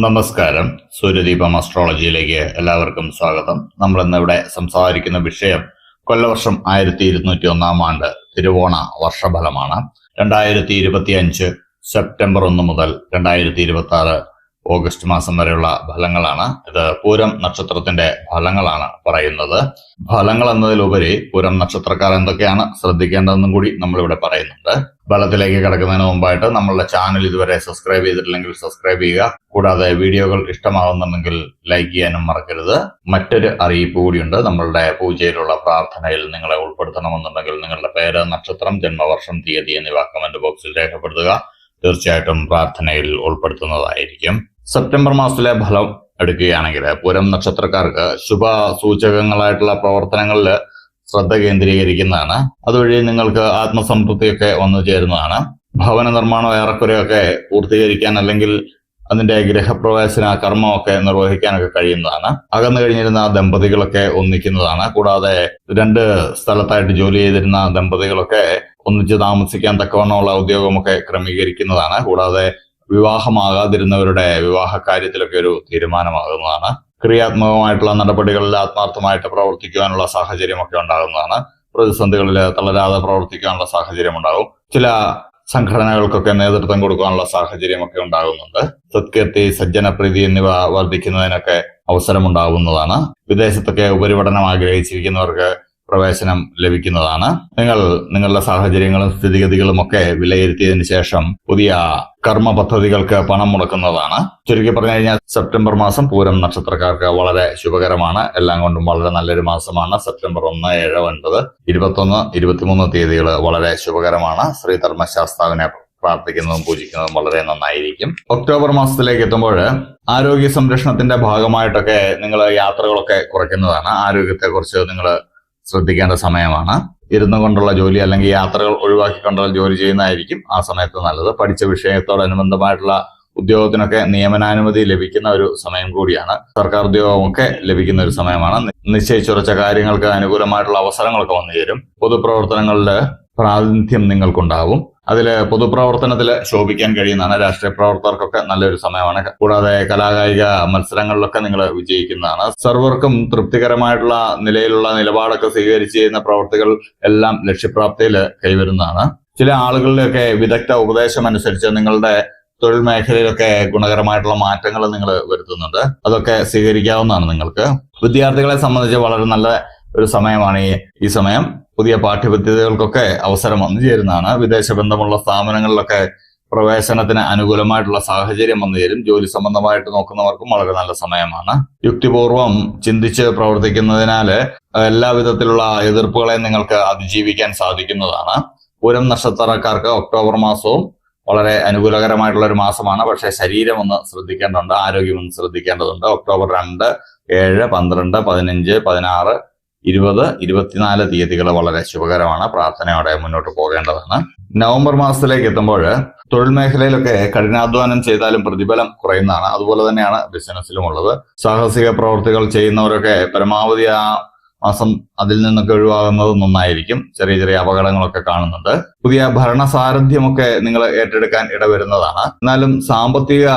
നമസ്കാരം. സൂര്യദീപം അസ്ട്രോളജിയിലേക്ക് എല്ലാവർക്കും സ്വാഗതം. നമ്മൾ ഇന്ന് ഇവിടെ സംസാരിക്കുന്ന വിഷയം കൊല്ലവർഷം ആയിരത്തി ഇരുന്നൂറ്റി ഒന്നാം ആണ്ട് തിരുവോണ വർഷഫലമാണ്. രണ്ടായിരത്തി ഇരുപത്തി അഞ്ച് സെപ്റ്റംബർ ഒന്ന് മുതൽ രണ്ടായിരത്തി ഇരുപത്തി ആറ് ഓഗസ്റ്റ് മാസം വരെയുള്ള ഫലങ്ങളാണ്. ഇത് പൂരം നക്ഷത്രത്തിന്റെ ഫലങ്ങളാണ് പറയുന്നത്. ഫലങ്ങൾ എന്നതിലുപരി പൂരം നക്ഷത്രക്കാർ എന്തൊക്കെയാണ് ശ്രദ്ധിക്കേണ്ടതെന്നും കൂടി നമ്മളിവിടെ പറയുന്നുണ്ട്. ഫലത്തിലേക്ക് കിടക്കുന്നതിന് മുമ്പായിട്ട് നമ്മളുടെ ചാനൽ ഇതുവരെ സബ്സ്ക്രൈബ് ചെയ്തിട്ടില്ലെങ്കിൽ സബ്സ്ക്രൈബ് ചെയ്യുക. കൂടാതെ വീഡിയോകൾ ഇഷ്ടമാകുന്നുണ്ടെങ്കിൽ ലൈക്ക് ചെയ്യാനും മറക്കരുത്. മറ്റൊരു അറിയിപ്പ് കൂടിയുണ്ട്. നമ്മളുടെ പൂജയിലുള്ള പ്രാർത്ഥനയിൽ നിങ്ങളെ ഉൾപ്പെടുത്തണമെന്നുണ്ടെങ്കിൽ നിങ്ങളുടെ പേര് നക്ഷത്രം ജന്മവർഷം തീയതി എന്നിവ കമന്റ് ബോക്സിൽ രേഖപ്പെടുത്തുക. തീർച്ചയായിട്ടും പ്രാർത്ഥനയിൽ ഉൾപ്പെടുത്തുന്നതായിരിക്കും. സെപ്റ്റംബർ മാസത്തിലെ ഫലം എടുക്കുകയാണെങ്കിൽ പൂരം നക്ഷത്രക്കാർക്ക് ശുഭ സൂചകങ്ങളായിട്ടുള്ള പ്രവർത്തനങ്ങളിൽ ശ്രദ്ധ കേന്ദ്രീകരിക്കുന്നതാണ്. അതുവഴി നിങ്ങൾക്ക് ആത്മസംതൃപ്തിയൊക്കെ വന്നു ചേരുന്നതാണ്. ഭവന നിർമ്മാണം ഏറെക്കുറെയൊക്കെ പൂർത്തീകരിക്കാൻ അല്ലെങ്കിൽ അതിന്റെ ഗ്രഹപ്രവേശന കർമ്മമൊക്കെ നിർവഹിക്കാനൊക്കെ കഴിയുന്നതാണ്. അകന്നു കഴിഞ്ഞിരുന്ന ദമ്പതികളൊക്കെ ഒന്നിക്കുന്നതാണ്. കൂടാതെ രണ്ട് സ്ഥലത്തായിട്ട് ജോലി ചെയ്തിരുന്ന ദമ്പതികളൊക്കെ ഒന്നിച്ച് താമസിക്കാൻ തക്കവണ്ണമുള്ള ഉദ്യോഗമൊക്കെ ക്രമീകരിക്കുന്നതാണ്. കൂടാതെ വിവാഹമാകാതിരുന്നവരുടെ വിവാഹ കാര്യത്തിലൊക്കെ ഒരു തീരുമാനമാകുന്നതാണ്. ക്രിയാത്മകമായിട്ടുള്ള നടപടികളിൽ ആത്മാർത്ഥമായിട്ട് പ്രവർത്തിക്കുവാനുള്ള സാഹചര്യമൊക്കെ ഉണ്ടാകുന്നതാണ്. പ്രതിസന്ധികളിൽ തളരാതെ പ്രവർത്തിക്കാനുള്ള സാഹചര്യം ഉണ്ടാകും ചില സംഘടനകൾക്കൊക്കെ നേതൃത്വം കൊടുക്കാനുള്ള സാഹചര്യമൊക്കെ ഉണ്ടാകുന്നുണ്ട്. സത്കീർത്തി സജ്ജനപ്രീതി എന്നിവ വർദ്ധിക്കുന്നതിനൊക്കെ അവസരമുണ്ടാകുന്നതാണ്. വിദേശത്തൊക്കെ ഉപരിപഠനം ആഗ്രഹിച്ചിരിക്കുന്നവർക്ക് പ്രവേശനം ലഭിക്കുന്നതാണ്. നിങ്ങൾ നിങ്ങളുടെ സാഹചര്യങ്ങളും സ്ഥിതിഗതികളും ഒക്കെ വിലയിരുത്തിയതിന് ശേഷം പുതിയ കർമ്മ പദ്ധതികൾക്ക് പണം മുടക്കുന്നതാണ്. ചുരുക്കി പറഞ്ഞു കഴിഞ്ഞാൽ സെപ്റ്റംബർ മാസം പൂരം നക്ഷത്രക്കാർക്ക് വളരെ ശുഭകരമാണ്. എല്ലാം കൊണ്ടും വളരെ നല്ലൊരു മാസമാണ്. സെപ്റ്റംബർ ഒന്ന് ഏഴ് ഒൻപത് ഇരുപത്തൊന്ന് ഇരുപത്തിമൂന്ന് തീയതികൾ വളരെ ശുഭകരമാണ്. ശ്രീ ധർമ്മശാസ്താവിനെ പ്രാർത്ഥിക്കുന്നതും പൂജിക്കുന്നതും വളരെ നന്നായിരിക്കും. ഒക്ടോബർ മാസത്തിലേക്ക് എത്തുമ്പോൾ ആരോഗ്യ സംരക്ഷണത്തിന്റെ ഭാഗമായിട്ടൊക്കെ നിങ്ങൾ യാത്രകളൊക്കെ കുറയ്ക്കുന്നതാണ്. ആരോഗ്യത്തെക്കുറിച്ച് നിങ്ങൾ ശ്രദ്ധിക്കേണ്ട സമയമാണ്. ഇരുന്നു കൊണ്ടുള്ള ജോലി അല്ലെങ്കിൽ യാത്രകൾ ഒഴിവാക്കിക്കൊണ്ടുള്ള ജോലി ചെയ്യുന്നതായിരിക്കും ആ സമയത്ത് നല്ലത്. പഠിച്ച വിഷയത്തോടനുബന്ധമായിട്ടുള്ള ഉദ്യോഗത്തിനൊക്കെ നിയമനാനുമതി ലഭിക്കുന്ന ഒരു സമയം കൂടിയാണ്. സർക്കാർ ഉദ്യോഗമൊക്കെ ലഭിക്കുന്ന ഒരു സമയമാണ്. നിശ്ചയിച്ചുറച്ച കാര്യങ്ങൾക്ക് അനുകൂലമായിട്ടുള്ള അവസരങ്ങളൊക്കെ വന്നു ചേരും പൊതുപ്രവർത്തനങ്ങളിൽ പ്രാതിനിധ്യം നിങ്ങൾക്കുണ്ടാവും. അതിൽ പൊതുപ്രവർത്തനത്തിൽ ശോഭിക്കാൻ കഴിയുന്നതാണ്. രാഷ്ട്രീയ പ്രവർത്തകർക്കൊക്കെ നല്ലൊരു സമയമാണ്. കൂടാതെ കലാകായിക മത്സരങ്ങളിലൊക്കെ നിങ്ങൾ വിജയിക്കുന്നതാണ്. സർവർക്കും തൃപ്തികരമായിട്ടുള്ള നിലയിലുള്ള നിലപാടൊക്കെ സ്വീകരിച്ച് ചെയ്യുന്ന പ്രവർത്തികൾ എല്ലാം ലക്ഷ്യപ്രാപ്തിയിൽ കൈവരുന്നതാണ്. ചില ആളുകളുടെയൊക്കെ വിദഗ്ധ ഉപദേശം അനുസരിച്ച് നിങ്ങളുടെ തൊഴിൽ മേഖലയിലൊക്കെ ഗുണകരമായിട്ടുള്ള മാറ്റങ്ങൾ നിങ്ങൾ വരുത്തുന്നുണ്ട്. അതൊക്കെ സ്വീകരിക്കാവുന്നതാണ് നിങ്ങൾക്ക്. വിദ്യാർത്ഥികളെ സംബന്ധിച്ച് വളരെ നല്ല ഒരു സമയമാണ് ഈ സമയം. പുതിയ പാഠ്യപദ്ധതികൾക്കൊക്കെ അവസരം വന്നു ചേരുന്നതാണ്. വിദേശ ബന്ധമുള്ള സ്ഥാപനങ്ങളിലൊക്കെ പ്രവേശനത്തിന് അനുകൂലമായിട്ടുള്ള സാഹചര്യം വന്നു ചേരും. ജോലി സംബന്ധമായിട്ട് നോക്കുന്നവർക്കും വളരെ നല്ല സമയമാണ്. യുക്തിപൂർവം ചിന്തിച്ച് പ്രവർത്തിക്കുന്നതിനാൽ എല്ലാവിധത്തിലുള്ള എതിർപ്പുകളെ നിങ്ങൾക്ക് അതിജീവിക്കാൻ സാധിക്കുന്നതാണ്. പൂരം നക്ഷത്രക്കാർക്ക് ഒക്ടോബർ മാസവും വളരെ അനുകൂലകരമായിട്ടുള്ള ഒരു മാസമാണ്. പക്ഷേ ശരീരം ഒന്ന് ശ്രദ്ധിക്കേണ്ടതുണ്ട് ആരോഗ്യം ഒന്ന് ശ്രദ്ധിക്കേണ്ടതുണ്ട്. ഒക്ടോബർ രണ്ട് ഏഴ് പന്ത്രണ്ട് പതിനഞ്ച് പതിനാറ് ഇരുപത് ഇരുപത്തിനാല് തീയതികൾ വളരെ ശുഭകരമാണ് പ്രാർത്ഥനയോടെ മുന്നോട്ട് പോകേണ്ടതാണ് നവംബർ മാസത്തിലേക്ക് എത്തുമ്പോൾ തൊഴിൽ മേഖലയിലൊക്കെ കഠിനാധ്വാനം ചെയ്താലും പ്രതിഫലം കുറയുന്നതാണ്. അതുപോലെ തന്നെയാണ് ബിസിനസ്സിലും ഉള്ളത് സാഹസിക പ്രവർത്തികൾ ചെയ്യുന്നവരൊക്കെ പരമാവധി ആ മാസം അതിൽ നിന്നൊക്കെ ഒഴിവാകുന്നത് നന്നായിരിക്കും. ചെറിയ ചെറിയ അപകടങ്ങളൊക്കെ കാണുന്നുണ്ട്. പുതിയ ഭരണസാരഥ്യമൊക്കെ നിങ്ങൾ ഏറ്റെടുക്കാൻ ഇടവരുന്നതാണ്. എന്നാലും സാമ്പത്തിക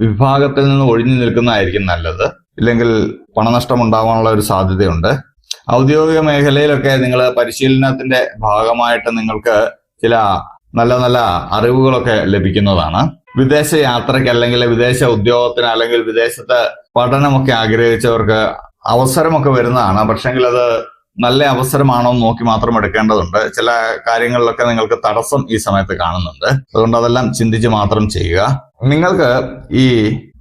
വിഭാഗത്തിൽ നിന്ന് ഒഴിഞ്ഞു നിൽക്കുന്നതായിരിക്കും നല്ലത്. ഇല്ലെങ്കിൽ പണനഷ്ടം ഉണ്ടാവാനുള്ള ഒരു സാധ്യതയുണ്ട്. ഔദ്യോഗിക മേഖലയിലൊക്കെ നിങ്ങൾ പരിശീലനത്തിന്റെ ഭാഗമായിട്ട് നിങ്ങൾക്ക് ചില നല്ല നല്ല അറിവുകളൊക്കെ ലഭിക്കുന്നതാണ്. വിദേശ യാത്രയ്ക്ക് അല്ലെങ്കിൽ വിദേശ ഉദ്യോഗത്തിന് അല്ലെങ്കിൽ വിദേശത്ത് പഠനമൊക്കെ ആഗ്രഹിച്ചവർക്ക് അവസരമൊക്കെ വരുന്നതാണ്. പക്ഷെങ്കിൽ അത് നല്ല അവസരമാണോ എന്ന് നോക്കി മാത്രം എടുക്കേണ്ടതുണ്ട്. ചില കാര്യങ്ങളിലൊക്കെ നിങ്ങൾക്ക് തടസ്സം ഈ സമയത്ത് കാണുന്നുണ്ട്. അതുകൊണ്ട് അതെല്ലാം ചിന്തിച്ച് മാത്രം ചെയ്യുക. നിങ്ങൾക്ക് ഈ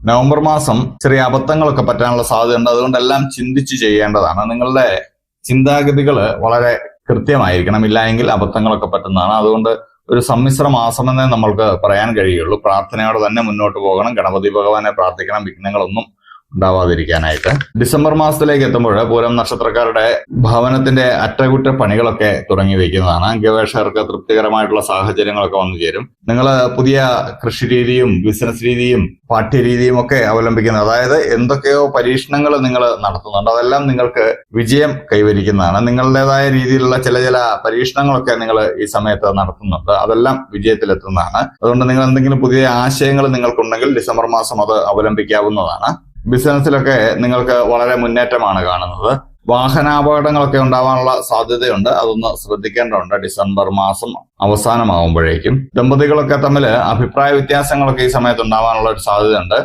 നവംബർ മാസം ചെറിയ അബദ്ധങ്ങളൊക്കെ പറ്റാനുള്ള സാധ്യതയുണ്ട്. അതുകൊണ്ട് എല്ലാം ചിന്തിച്ച് ചെയ്യേണ്ടതാണ്. നിങ്ങളുടെ ചിന്താഗതികൾ വളരെ കൃത്യമായിരിക്കണം. ഇല്ല എങ്കിൽ അബദ്ധങ്ങളൊക്കെ പറ്റുന്നതാണ്. അതുകൊണ്ട് ഒരു സമ്മിശ്ര മാസമെന്നേ നമ്മൾക്ക് പറയാൻ കഴിയുള്ളൂ. പ്രാർത്ഥനയോടെ തന്നെ മുന്നോട്ട് പോകണം. ഗണപതി ഭഗവാനെ പ്രാർത്ഥിക്കണം. വിഘ്നങ്ങളൊന്നും ഉണ്ടാവാതിരിക്കാനായിട്ട്. ഡിസംബർ മാസത്തിലേക്ക് എത്തുമ്പോൾ പൂരം നക്ഷത്രക്കാരുടെ ഭവനത്തിന്റെ അറ്റകുറ്റപ്പണികളൊക്കെ തുടങ്ങി വയ്ക്കുന്നതാണ് ഗവേഷകർക്ക് തൃപ്തികരമായിട്ടുള്ള സാഹചര്യങ്ങളൊക്കെ വന്നു ചേരും. നിങ്ങൾ പുതിയ കൃഷി രീതിയും ബിസിനസ് രീതിയും പാഠ്യരീതിയും ഒക്കെ അവലംബിക്കുന്നത് അതായത് എന്തൊക്കെയോ പരീക്ഷണങ്ങൾ നിങ്ങൾ നടത്തുന്നുണ്ട്. അതെല്ലാം നിങ്ങൾക്ക് വിജയം കൈവരിക്കുന്നതാണ്. നിങ്ങളുടേതായ രീതിയിലുള്ള ചില ചില പരീക്ഷണങ്ങളൊക്കെ നിങ്ങൾ ഈ സമയത്ത് നടത്തുന്നുണ്ട്. അതെല്ലാം വിജയത്തിലെത്തുന്നതാണ്. അതുകൊണ്ട് നിങ്ങൾ എന്തെങ്കിലും പുതിയ ആശയങ്ങൾ നിങ്ങൾക്കുണ്ടെങ്കിൽ ഡിസംബർ മാസം അത് അവലംബിക്കാവുന്നതാണ്. ബിസിനസ്സിലൊക്കെ നിങ്ങൾക്ക് വളരെ മുന്നേറ്റമാണ് കാണുന്നത്. വാഹനാപകടങ്ങളൊക്കെ ഉണ്ടാവാനുള്ള സാധ്യതയുണ്ട്. അതൊന്ന് ശ്രദ്ധിക്കേണ്ടതുണ്ട്. ഡിസംബർ മാസം അവസാനമാകുമ്പോഴേക്കും ദമ്പതികളൊക്കെ തമ്മിൽ അഭിപ്രായ വ്യത്യാസങ്ങളൊക്കെ ഈ സമയത്ത് ഉണ്ടാവാനുള്ള ഒരു സാധ്യതയുണ്ട്.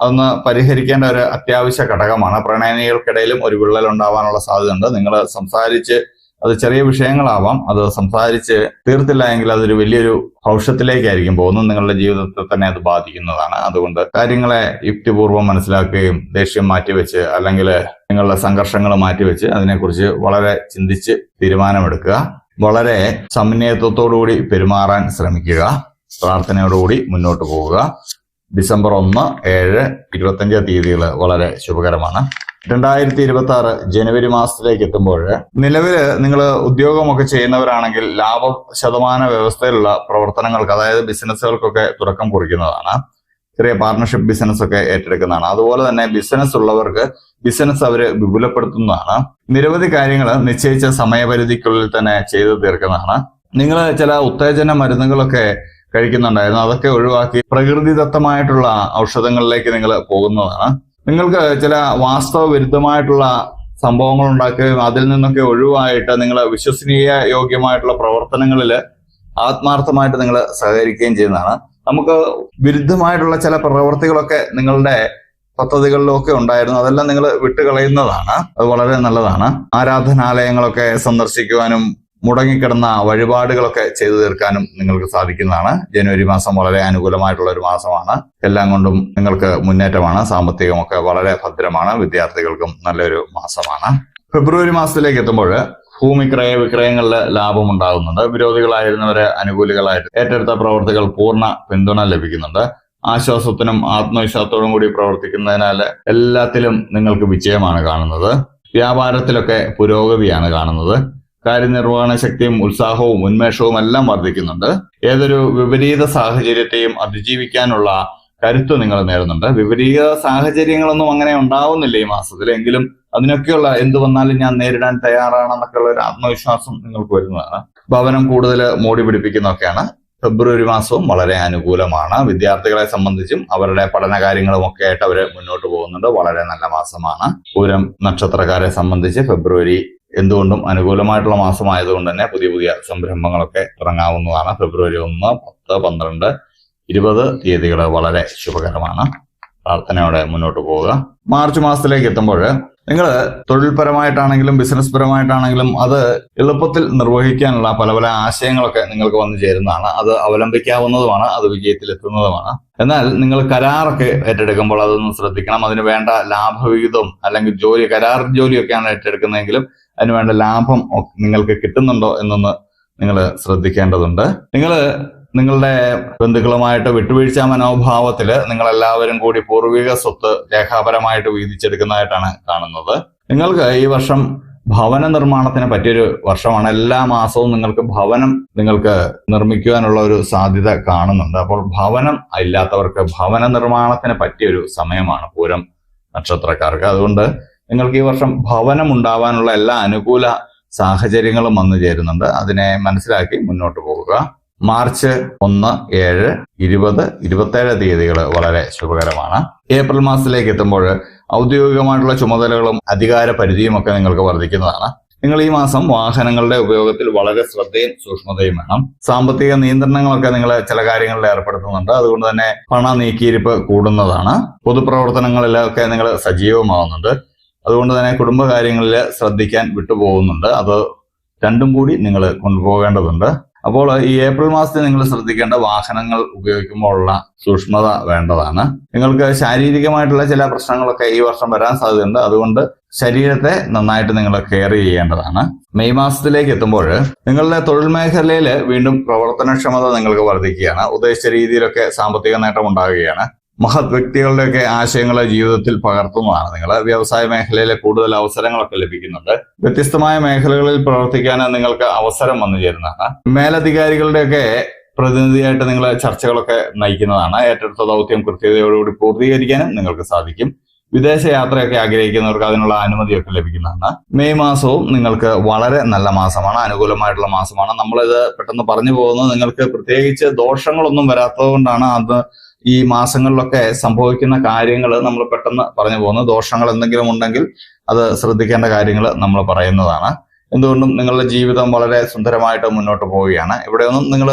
അതൊന്ന് പരിഹരിക്കേണ്ട ഒരു അത്യാവശ്യ ഘടകമാണ്. പ്രണയനികൾക്കിടയിലും ഒരു വിള്ളൽ ഉണ്ടാവാനുള്ള സാധ്യതയുണ്ട്. നിങ്ങൾ സംസാരിച്ച് അത് ചെറിയ വിഷയങ്ങളാവാം. അത് സംസാരിച്ച് തീർത്തില്ല എങ്കിൽ അതൊരു വലിയൊരു ഭവിഷ്യത്തിലേക്കായിരിക്കും പോകുന്നത്. നിങ്ങളുടെ ജീവിതത്തെ തന്നെ അത് ബാധിക്കുന്നതാണ്. അതുകൊണ്ട് കാര്യങ്ങളെ യുക്തിപൂർവം മനസ്സിലാക്കുകയും ദേഷ്യം മാറ്റിവെച്ച് അല്ലെങ്കിൽ നിങ്ങളുടെ സംഘർഷങ്ങൾ മാറ്റിവെച്ച് അതിനെക്കുറിച്ച് വളരെ ചിന്തിച്ച് തീരുമാനമെടുക്കുക. വളരെ സമന്വയത്വത്തോടുകൂടി പെരുമാറാൻ ശ്രമിക്കുക. പ്രാർത്ഥനയോടുകൂടി മുന്നോട്ട് പോവുക. ഡിസംബർ ഒന്ന് ഏഴ് ഇരുപത്തഞ്ച് തീയതികൾ വളരെ ശുഭകരമാണ്. രണ്ടായിരത്തി ഇരുപത്തി ആറ് ജനുവരി മാസത്തിലേക്ക് എത്തുമ്പോൾ നിലവിൽ നിങ്ങൾ ഉദ്യോഗമൊക്കെ ചെയ്യുന്നവരാണെങ്കിൽ ലാഭ ശതമാന വ്യവസ്ഥയിലുള്ള പ്രവർത്തനങ്ങൾക്ക് അതായത് ബിസിനസ്സുകൾക്കൊക്കെ തുടക്കം കുറിക്കുന്നതാണ്. ചെറിയ പാർട്ണർഷിപ്പ് ബിസിനസ് ഒക്കെ ഏറ്റെടുക്കുന്നതാണ്. അതുപോലെ തന്നെ ബിസിനസ് ഉള്ളവർക്ക് ബിസിനസ് അവർ വിപുലപ്പെടുത്തുന്നതാണ്. നിരവധി കാര്യങ്ങൾ നിശ്ചയിച്ച സമയപരിധിക്കുള്ളിൽ തന്നെ ചെയ്തു തീർക്കുന്നതാണ്. നിങ്ങൾ ചില ഉത്തേജന മരുന്നുകളൊക്കെ കഴിക്കുന്നുണ്ടായിരുന്നു. അതൊക്കെ ഒഴിവാക്കി പ്രകൃതിദത്തമായിട്ടുള്ള ഔഷധങ്ങളിലേക്ക് നിങ്ങൾ പോകുന്നതാണ്. നിങ്ങൾക്ക് ചില വാസ്തവ വിരുദ്ധമായിട്ടുള്ള സംഭവങ്ങൾ ഉണ്ടാക്കുകയും അതിൽ നിന്നൊക്കെ ഒഴിവായിട്ട് നിങ്ങൾ വിശ്വസനീയ യോഗ്യമായിട്ടുള്ള പ്രവർത്തനങ്ങളിൽ ആത്മാർത്ഥമായിട്ട് നിങ്ങൾ സഹകരിക്കുകയും ചെയ്യുന്നതാണ്. നമുക്ക് വിരുദ്ധമായിട്ടുള്ള ചില പ്രവൃത്തികളൊക്കെ നിങ്ങളുടെ പദ്ധതികളിലൊക്കെ ഉണ്ടായിരുന്നു. അതെല്ലാം നിങ്ങൾ വിട്ടുകളയുന്നതാണ്. അത് വളരെ നല്ലതാണ്. ആരാധനാലയങ്ങളൊക്കെ സന്ദർശിക്കുവാനും മുടങ്ങിക്കിടന്ന വഴിപാടുകളൊക്കെ ചെയ്തു തീർക്കാനും നിങ്ങൾക്ക് സാധിക്കുന്നതാണ്. ജനുവരി മാസം വളരെ അനുകൂലമായിട്ടുള്ള ഒരു മാസമാണ്. എല്ലാം കൊണ്ടും നിങ്ങൾക്ക് മുന്നേറ്റമാണ്. സാമ്പത്തികമൊക്കെ വളരെ ഭദ്രമാണ്. വിദ്യാർത്ഥികൾക്കും നല്ലൊരു മാസമാണ്. ഫെബ്രുവരി മാസത്തിലേക്ക് എത്തുമ്പോൾ ഭൂമി ക്രയ വിക്രയങ്ങളിൽ ലാഭം ഉണ്ടാകുന്നുണ്ട്. വിരോധികളായിരുന്നവരെ അനുകൂലികളായിട്ട് ഏറ്റെടുത്ത പ്രവർത്തികൾ പൂർണ പിന്തുണ ലഭിക്കുന്നുണ്ട്. ആശ്വാസത്തിനും ആത്മവിശ്വാസത്തോടും കൂടി പ്രവർത്തിക്കുന്നതിനാൽ എല്ലാത്തിലും നിങ്ങൾക്ക് വിജയമാണ് കാണുന്നത്. വ്യാപാരത്തിലൊക്കെ പുരോഗതിയാണ് കാണുന്നത്. കാര്യനിർവഹണ ശക്തിയും ഉത്സാഹവും ഉന്മേഷവും എല്ലാം വർദ്ധിക്കുന്നുണ്ട്. ഏതൊരു വിപരീത സാഹചര്യത്തെയും അതിജീവിക്കാനുള്ള കരുത്ത് നിങ്ങൾ നേടുന്നുണ്ട്. വിപരീത സാഹചര്യങ്ങളൊന്നും അങ്ങനെ ഉണ്ടാവുന്നില്ല ഈ മാസത്തിൽ. എങ്കിലും അതിനൊക്കെയുള്ള എന്ത് വന്നാലും ഞാൻ നേരിടാൻ തയ്യാറാണെന്നൊക്കെയുള്ള ഒരു ആത്മവിശ്വാസം നിങ്ങൾക്ക് വരുന്നതാണ്. ഭവനം കൂടുതൽ മോടി പിടിപ്പിക്കുന്നൊക്കെയാണ് ഫെബ്രുവരി മാസവും വളരെ അനുകൂലമാണ്. വിദ്യാർത്ഥികളെ സംബന്ധിച്ചും അവരുടെ പഠന കാര്യങ്ങളും ഒക്കെ ആയിട്ട് അവർ മുന്നോട്ട് പോകുന്നുണ്ട്. വളരെ നല്ല മാസമാണ്. പൂരം നക്ഷത്രക്കാരെ സംബന്ധിച്ച് ഫെബ്രുവരി എന്തുകൊണ്ടും അനുകൂലമായിട്ടുള്ള മാസമായതുകൊണ്ട് തന്നെ പുതിയ പുതിയ സംരംഭങ്ങളൊക്കെ തുടങ്ങാവുന്നതാണ് ഫെബ്രുവരി ഒന്ന് പത്ത് പന്ത്രണ്ട് ഇരുപത് തീയതികൾ വളരെ ശുഭകരമാണ്. പ്രാർത്ഥനയോടെ മുന്നോട്ട് പോവുക. മാർച്ച് മാസത്തിലേക്ക് എത്തുമ്പോൾ നിങ്ങൾ തൊഴിൽപരമായിട്ടാണെങ്കിലും ബിസിനസ് പരമായിട്ടാണെങ്കിലും അത് എളുപ്പത്തിൽ നിർവഹിക്കാനുള്ള പല പല ആശയങ്ങളൊക്കെ നിങ്ങൾക്ക് വന്നു ചേരുന്നതാണ്. അത് അവലംബിക്കാവുന്നതുമാണ് അത് വിജയത്തിലെത്തുന്നതുമാണ്. എന്നാൽ നിങ്ങൾ കരാറൊക്കെ ഏറ്റെടുക്കുമ്പോൾ അതൊന്ന് ശ്രദ്ധിക്കണം. അതിന് വേണ്ട ലാഭവിഹിതം അല്ലെങ്കിൽ ജോലി കരാർ ജോലിയൊക്കെയാണ് ഏറ്റെടുക്കുന്നതെങ്കിലും അതിന് വേണ്ട ലാഭം നിങ്ങൾക്ക് കിട്ടുന്നുണ്ടോ എന്നൊന്ന് നിങ്ങൾ ശ്രദ്ധിക്കേണ്ടതുണ്ട്. നിങ്ങൾ നിങ്ങളുടെ ബന്ധുക്കളുമായിട്ട് വിട്ടുവീഴ്ച മനോഭാവത്തിൽ നിങ്ങൾ എല്ലാവരും കൂടി പൂർവിക സ്വത്ത് രേഖാപരമായിട്ട് വീതിച്ചെടുക്കുന്നതായിട്ടാണ് കാണുന്നത്. നിങ്ങൾക്ക് ഈ വർഷം ഭവന നിർമ്മാണത്തിന് പറ്റിയൊരു വർഷമാണ്. എല്ലാ മാസവും നിങ്ങൾക്ക് ഭവനം നിങ്ങൾക്ക് നിർമ്മിക്കുവാനുള്ള ഒരു സാധ്യത കാണുന്നുണ്ട്. അപ്പോൾ ഭവനം ഇല്ലാത്തവർക്ക് ഭവന നിർമ്മാണത്തിന് പറ്റിയൊരു സമയമാണ് പൂരം നക്ഷത്രക്കാർക്ക്. അതുകൊണ്ട് നിങ്ങൾക്ക് ഈ വർഷം ഭവനം ഉണ്ടാവാനുള്ള എല്ലാ അനുകൂല സാഹചര്യങ്ങളും വന്നു ചേരുന്നുണ്ട്. അതിനെ മനസ്സിലാക്കി മുന്നോട്ട് പോകുക. മാർച്ച് ഒന്ന് ഏഴ് ഇരുപത് ഇരുപത്തേഴ് തീയതികൾ വളരെ ശുഭകരമാണ്. ഏപ്രിൽ മാസത്തിലേക്ക് എത്തുമ്പോൾ ഔദ്യോഗികമായിട്ടുള്ള ചുമതലകളും അധികാര പരിധിയും ഒക്കെ നിങ്ങൾക്ക് വർദ്ധിക്കുന്നതാണ്. നിങ്ങൾ ഈ മാസം വാഹനങ്ങളുടെ ഉപയോഗത്തിൽ വളരെ ശ്രദ്ധയും സൂക്ഷ്മതയും വേണം. സാമ്പത്തിക നിയന്ത്രണങ്ങളൊക്കെ നിങ്ങൾ ചില കാര്യങ്ങളിൽ ഏർപ്പെടുത്തുന്നുണ്ട്. അതുകൊണ്ട് തന്നെ പണ നീക്കിയിരിപ്പ് കൂടുന്നതാണ്. പൊതുപ്രവർത്തനങ്ങളിലൊക്കെ നിങ്ങൾ സജീവമാവുന്നുണ്ട്. അതുകൊണ്ട് തന്നെ കുടുംബകാര്യങ്ങളിൽ ശ്രദ്ധിക്കാൻ വിട്ടുപോകുന്നുണ്ട്. അത് രണ്ടും കൂടി നിങ്ങൾ കൊണ്ടുപോകേണ്ടതുണ്ട്. അപ്പോൾ ഈ ഏപ്രിൽ മാസത്തിൽ നിങ്ങൾ ശ്രദ്ധിക്കേണ്ട വാഹനങ്ങൾ ഉപയോഗിക്കുമ്പോഴുള്ള സൂക്ഷ്മത വേണ്ടതാണ്. നിങ്ങൾക്ക് ശാരീരികമായിട്ടുള്ള ചില പ്രശ്നങ്ങളൊക്കെ ഈ വർഷം വരാൻ സാധ്യതയുണ്ട്. അതുകൊണ്ട് ശരീരത്തെ നന്നായിട്ട് നിങ്ങൾ കെയർ ചെയ്യേണ്ടതാണ്. മെയ് മാസത്തിലേക്ക് എത്തുമ്പോൾ നിങ്ങളുടെ തൊഴിൽ മേഖലയിൽ വീണ്ടും പ്രവർത്തനക്ഷമത നിങ്ങൾക്ക് വർദ്ധിക്കുകയാണ്. ഉദ്ദേശിച്ച രീതിയിലൊക്കെ സാമ്പത്തിക നേട്ടം ഉണ്ടാകുകയാണ്. മഹത് വ്യക്തികളുടെയൊക്കെ ആശയങ്ങൾ ജീവിതത്തിൽ പകർത്തുന്നതാണ്. നിങ്ങൾ വ്യവസായ മേഖലയിലെ കൂടുതൽ അവസരങ്ങളൊക്കെ ലഭിക്കുന്നുണ്ട്. വ്യത്യസ്തമായ മേഖലകളിൽ പ്രവർത്തിക്കാൻ നിങ്ങൾക്ക് അവസരം വന്നു ചേരുന്നതാണ്. മേലധികാരികളുടെയൊക്കെ പ്രതിനിധിയായിട്ട് നിങ്ങൾ ചർച്ചകളൊക്കെ നയിക്കുന്നതാണ്. ഏറ്റെടുത്ത ദൗത്യം കൃത്യതയോടുകൂടി പൂർത്തീകരിക്കാനും നിങ്ങൾക്ക് സാധിക്കും. വിദേശ യാത്രയൊക്കെ ആഗ്രഹിക്കുന്നവർക്ക് അതിനുള്ള അനുമതിയൊക്കെ ലഭിക്കുന്നതാണ്. മെയ് മാസവും നിങ്ങൾക്ക് വളരെ നല്ല മാസമാണ്. അനുകൂലമായിട്ടുള്ള മാസമാണ്. നമ്മളിത് പെട്ടെന്ന് പറഞ്ഞു പോകുന്നത്. നിങ്ങൾക്ക് പ്രത്യേകിച്ച് ദോഷങ്ങളൊന്നും വരാത്തത് കൊണ്ടാണ് അത് ഈ മാസങ്ങളിലൊക്കെ സംഭവിക്കുന്ന കാര്യങ്ങൾ നമ്മൾ പെട്ടെന്ന് പറഞ്ഞു പോകുന്നു. ദോഷങ്ങൾ എന്തെങ്കിലും ഉണ്ടെങ്കിൽ അത് ശ്രദ്ധിക്കേണ്ട കാര്യങ്ങൾ നമ്മൾ പറയുന്നതാണ്. എന്തുകൊണ്ടും നിങ്ങളുടെ ജീവിതം വളരെ സുന്ദരമായിട്ട് മുന്നോട്ട് പോവുകയാണ്. ഇവിടെയൊന്നും നിങ്ങൾ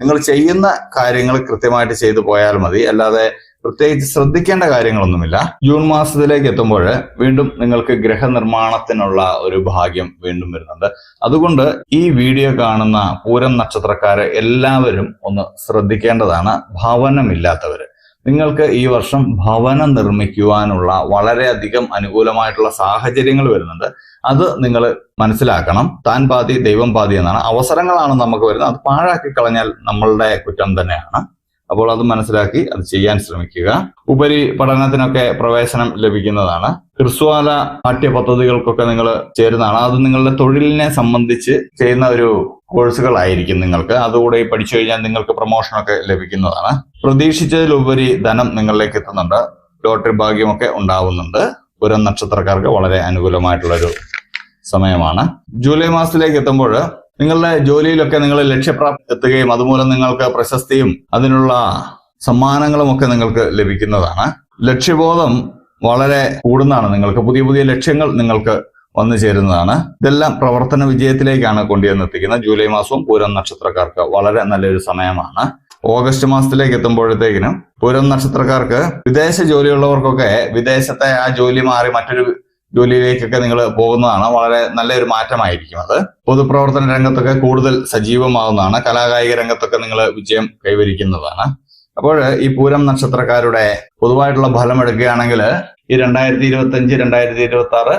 നിങ്ങൾ ചെയ്യുന്ന കാര്യങ്ങൾ കൃത്യമായിട്ട് ചെയ്തു പോയാൽ മതി. അല്ലാതെ പ്രത്യേകിച്ച് ശ്രദ്ധിക്കേണ്ട കാര്യങ്ങളൊന്നുമില്ല. ജൂൺ മാസത്തിലേക്ക് എത്തുമ്പോൾ വീണ്ടും നിങ്ങൾക്ക് ഗ്രഹനിർമ്മാണത്തിനുള്ള ഒരു ഭാഗ്യം വീണ്ടും വരുന്നുണ്ട്. അതുകൊണ്ട് ഈ വീഡിയോ കാണുന്ന പൂരം നക്ഷത്രക്കാരെ എല്ലാവരും ഒന്ന് ശ്രദ്ധിക്കേണ്ടതാണ്. ഭവനമില്ലാത്തവര്. നിങ്ങൾക്ക് ഈ വർഷം ഭവനം നിർമ്മിക്കുവാനുള്ള വളരെയധികം അനുകൂലമായിട്ടുള്ള സാഹചര്യങ്ങൾ വരുന്നുണ്ട്. അത് നിങ്ങൾ മനസ്സിലാക്കണം. താൻ പാതി ദൈവം പാതി എന്നാണ്. അവസരങ്ങളാണ് നമുക്ക് വരുന്നത്. അത് പാഴാക്കി കളഞ്ഞാൽ നമ്മളുടെ കുറ്റം തന്നെയാണ്. അപ്പോൾ അത് മനസ്സിലാക്കി അത് ചെയ്യാൻ ശ്രമിക്കുക. ഉപരി പഠനത്തിനൊക്കെ പ്രവേശനം ലഭിക്കുന്നതാണ്. ഹ്രസ്വകാല പാഠ്യ പദ്ധതികൾക്കൊക്കെ നിങ്ങൾ ചേരുന്നതാണ്. അത് നിങ്ങളുടെ തൊഴിലിനെ സംബന്ധിച്ച് ചെയ്യുന്ന ഒരു കോഴ്സുകളായിരിക്കും നിങ്ങൾക്ക്. അതുകൂടെ പഠിച്ചു കഴിഞ്ഞാൽ നിങ്ങൾക്ക് പ്രൊമോഷനൊക്കെ ലഭിക്കുന്നതാണ്. പ്രതീക്ഷിച്ചതിലുപരി ധനം നിങ്ങളിലേക്ക് എത്തുന്നുണ്ട്. ലോട്ടറി ഭാഗ്യമൊക്കെ ഉണ്ടാവുന്നുണ്ട്. പുരം നക്ഷത്രക്കാർക്ക് വളരെ അനുകൂലമായിട്ടുള്ളൊരു സമയമാണ്. ജൂലൈ മാസത്തിലേക്ക് എത്തുമ്പോൾ നിങ്ങളുടെ ജോലിയിലൊക്കെ നിങ്ങൾ ലക്ഷ്യപ്രാപ്തി എത്തുകയും അതുമൂലം നിങ്ങൾക്ക് പ്രശസ്തിയും അതിനുള്ള സമ്മാനങ്ങളും ഒക്കെ നിങ്ങൾക്ക് ലഭിക്കുന്നതാണ്. ലക്ഷ്യബോധം വളരെ കൂടുന്നതാണ്. നിങ്ങൾക്ക് പുതിയ പുതിയ ലക്ഷ്യങ്ങൾ നിങ്ങൾക്ക് വന്നു ചേരുന്നതാണ്. ഇതെല്ലാം പ്രവർത്തന വിജയത്തിലേക്കാണ് കൊണ്ടുവന്നെത്തിക്കുന്നത്. ജൂലൈ മാസവും പൂരം നക്ഷത്രക്കാർക്ക് വളരെ നല്ലൊരു സമയമാണ്. ഓഗസ്റ്റ് മാസത്തിലേക്ക് എത്തുമ്പോഴത്തേക്കിനും പൂരം നക്ഷത്രക്കാർക്ക് വിദേശ ജോലിയുള്ളവർക്കൊക്കെ വിദേശത്തെ ആ ജോലി മാറി മറ്റൊരു ജോലിയിലേക്കൊക്കെ നിങ്ങൾ പോകുന്നതാണ് വളരെ നല്ലൊരു മാറ്റമായിരിക്കും അത്. പൊതുപ്രവർത്തന രംഗത്തൊക്കെ കൂടുതൽ സജീവമാകുന്നതാണ് കലാകായിക രംഗത്തൊക്കെ നിങ്ങൾ വിജയം കൈവരിക്കുന്നതാണ്. അപ്പോൾ ഈ പൂരം നക്ഷത്രക്കാരുടെ പൊതുവായിട്ടുള്ള ഫലം എടുക്കുകയാണെങ്കിൽ ഈ രണ്ടായിരത്തി ഇരുപത്തി അഞ്ച് രണ്ടായിരത്തി ഇരുപത്തി ആറ്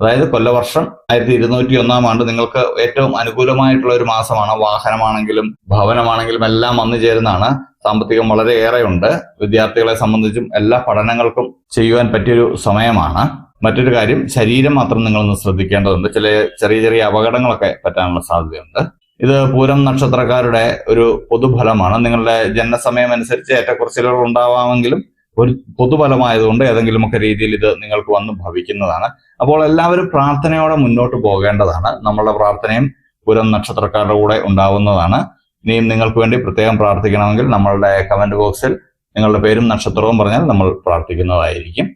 അതായത് കൊല്ലവർഷം ആയിരത്തി ഇരുന്നൂറ്റി ഒന്നാം ആണ്ട് നിങ്ങൾക്ക് ഏറ്റവും അനുകൂലമായിട്ടുള്ള ഒരു മാസമാണ്. വാഹനമാണെങ്കിലും ഭവനമാണെങ്കിലും എല്ലാം വന്നു ചേരുന്നതാണ്. സാമ്പത്തികം വളരെയേറെ ഉണ്ട് വിദ്യാർത്ഥികളെ സംബന്ധിച്ചും എല്ലാ പഠനങ്ങൾക്കും ചെയ്യുവാൻ പറ്റിയൊരു സമയമാണ്. മറ്റൊരു കാര്യം ശരീരം മാത്രം നിങ്ങളൊന്ന് ശ്രദ്ധിക്കേണ്ടതുണ്ട്. ചില ചെറിയ ചെറിയ അപകടങ്ങളൊക്കെ പറ്റാനുള്ള സാധ്യതയുണ്ട്. ഇത് പൂരം നക്ഷത്രക്കാരുടെ ഒരു പൊതുഫലമാണ്. നിങ്ങളുടെ ജനനസമയം അനുസരിച്ച് ഏറ്റക്കുറച്ചിലുകൾ ഉണ്ടാവാമെങ്കിലും ഒരു പൊതുഫലമായതുകൊണ്ട് ഏതെങ്കിലുമൊക്കെ രീതിയിൽ ഇത് നിങ്ങൾക്ക് വന്ന് ഭവിക്കുന്നതാണ്. അപ്പോൾ എല്ലാവരും പ്രാർത്ഥനയോടെ മുന്നോട്ട് പോകേണ്ടതാണ്. നമ്മളുടെ പ്രാർത്ഥനയും പൂരം നക്ഷത്രക്കാരുടെ കൂടെ ഉണ്ടാവുന്നതാണ്. ഇനിയും നിങ്ങൾക്ക് വേണ്ടി പ്രത്യേകം പ്രാർത്ഥിക്കണമെങ്കിൽ നമ്മളുടെ കമന്റ് ബോക്സിൽ നിങ്ങളുടെ പേരും നക്ഷത്രവും പറഞ്ഞാൽ നമ്മൾ പ്രാർത്ഥിക്കുന്നതായിരിക്കും.